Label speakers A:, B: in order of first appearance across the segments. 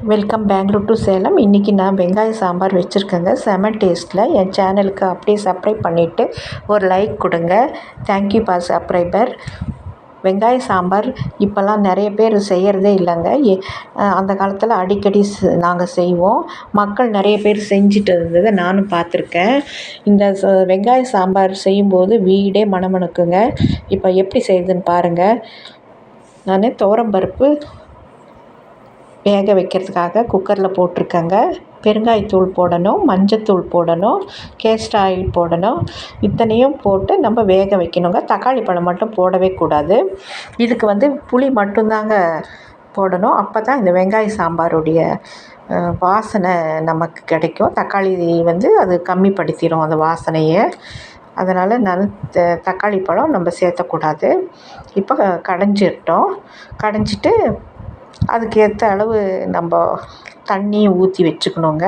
A: Welcome Bangalore to Salem இன்றைக்கி நான் வெங்காய சாம்பார் வச்சுருக்கேங்க. செம டேஸ்ட்டில் என் சேனலுக்கு அப்படியே சப்ஸ்கிரைப் பண்ணிவிட்டு ஒரு லைக் கொடுங்க. தேங்க்யூ பா சப்ஸ்கிரைபர் வெங்காய சாம்பார் இப்போல்லாம் நிறைய பேர் செய்கிறதே இல்லைங்க. எ அந்த காலத்தில் அடிக்கடி நாங்கள் செய்வோம். மக்கள் நிறைய பேர் செஞ்சுட்டு இருந்ததை நானும் பார்த்துருக்கேன். இந்த ச வெங்காய சாம்பார் செய்யும்போது வீடே மணமணக்குங்க இப்போ எப்படி செய்யுதுன்னு பாருங்கள் நான் துவரம்பருப்பு வேக வைக்கிறதுக்காக குக்கரில் போட்டிருக்கேங்க. பெருங்காயத்தூள் போடணும் மஞ்சத்தூள் போடணும் கேஸ்ட் ஆயில் போடணும். இத்தனையும் போட்டு நம்ம வேக வைக்கணுங்க. தக்காளி பழம் மட்டும் போடவே கூடாது. இதுக்கு வந்து புளி மட்டும்தாங்க போடணும். அப்போ தான் இந்த வெங்காய சாம்பாருடைய வாசனை நமக்கு கிடைக்கும். தக்காளி வந்து அது கம்மிப்படுத்திடும் அந்த வாசனையை. அதனால் நான் தக்காளி பழம் நம்ம சேர்த்தக்கூடாது. இப்போ கடைஞ்சிட்டோம். கடைஞ்சிட்டு அதுக்கேற்ற அளவு நம்ம தண்ணி ஊற்றி வச்சுக்கணுங்க.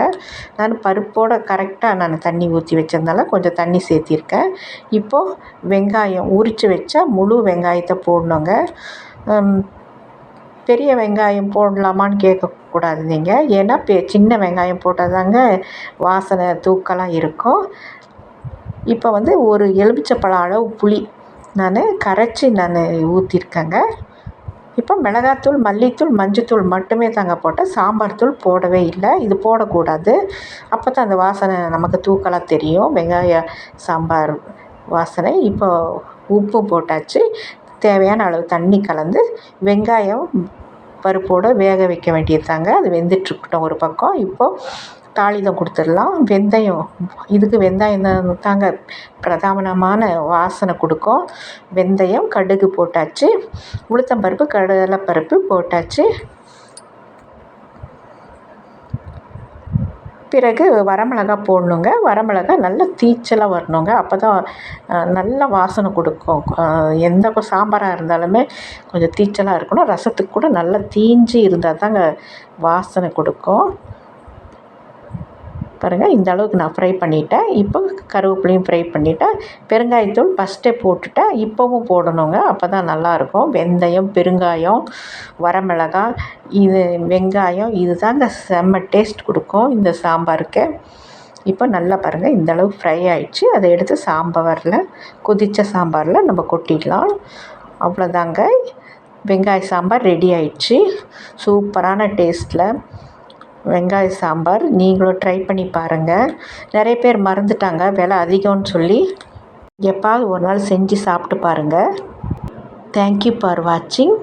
A: நான் பருப்போடு கரெக்டாக நான் தண்ணி ஊற்றி வச்சதுனால கொஞ்சம் தண்ணி சேர்த்திருக்கேன். இப்போது வெங்காயம் உரித்து வச்ச முழு வெங்காயத்தை போடணுங்க. பெரிய வெங்காயம் போடலாமான்னு கேட்கக்கூடாது நீங்கள் ஏன்னா பெ சின்ன வெங்காயம் போட்டால் தாங்க வாசனை தூக்கெல்லாம் இருக்கும். இப்போ வந்து ஒரு எலுமிச்சப்பழம் அளவு புளி நான் கரைச்சி நான் ஊற்றிருக்கேங்க இப்போ மிளகாத்தூள் மல்லித்தூள் மஞ்சத்தூள் மட்டுமே தாங்க போட்டால் சாம்பார் தூள் போடவே இல்லை. இது போடக்கூடாது. அப்போ தான் அந்த வாசனை நமக்கு தூக்கலாக தெரியும். வெங்காய சாம்பார் வாசனை. இப்போ உப்பு போட்டாச்சு. தேவையான அளவு தண்ணி கலந்து வெங்காயம் பருப்போடு வேக வைக்க வேண்டியது தாங்க. அது வெந்துட்டுருக்கட்டும் ஒரு பக்கம். இப்போது தாளிதம் கொடுத்துடலாம். வெந்தயம் இதுக்கு வெந்தயம் தான் தாங்க பிரதானமான வாசனை கொடுக்கும். வெந்தயம் கடுகு போட்டாச்சு. உளுத்தம்பருப்பு கடலைப்பருப்பு போட்டாச்சு. பிறகு வரமிளகா போடணுங்க. வரமிளகா நல்லா தீச்சலாக வரணுங்க. அப்போ தான் நல்ல வாசனை கொடுக்கும். எந்த சாம்பாராக இருந்தாலுமே கொஞ்சம் தீச்சலாக இருக்கணும். ரசத்துக்கு கூட நல்லா தீஞ்சு இருந்தால் தாங்க வாசனை கொடுக்கும். பாருங்கள் இந்த அளவுக்கு நான் ஃப்ரை பண்ணிவிட்டேன் இப்போ கருவேப்பிலையும் ஃப்ரை பண்ணிவிட்டேன் பெருங்காயத்தூள் ஃபஸ்ட்டே போட்டுவிட்டேன் இப்போவும் போடணுங்க. அப்போ தான் நல்லாயிருக்கும். வெந்தயம் பெருங்காயம் வரமிளகாய் இது வெங்காயம் இது தாங்க செம்ம டேஸ்ட் கொடுக்கும் இந்த சாம்பாருக்கு. இப்போ நல்லா பாருங்கள் இந்த ஃப்ரை ஆயிடுச்சு. அதை எடுத்து சாம்பாரில் கொதித்த சாம்பாரில் நம்ம கொட்டிடலாம். அவ்வளோதாங்க. வெங்காய சாம்பார் ரெடி ஆயிடுச்சு. சூப்பரான டேஸ்ட்டில் வெங்காய சாம்பார். நீங்களும் ட்ரை பண்ணி பாருங்கள் நிறைய பேர் மறந்துட்டாங்க. விலை அதிகம்னு சொல்லி. எப்பாவது ஒரு நாள் செஞ்சு சாப்பிட்டு பாருங்கள் தேங்க்யூ ஃபார் வாட்சிங்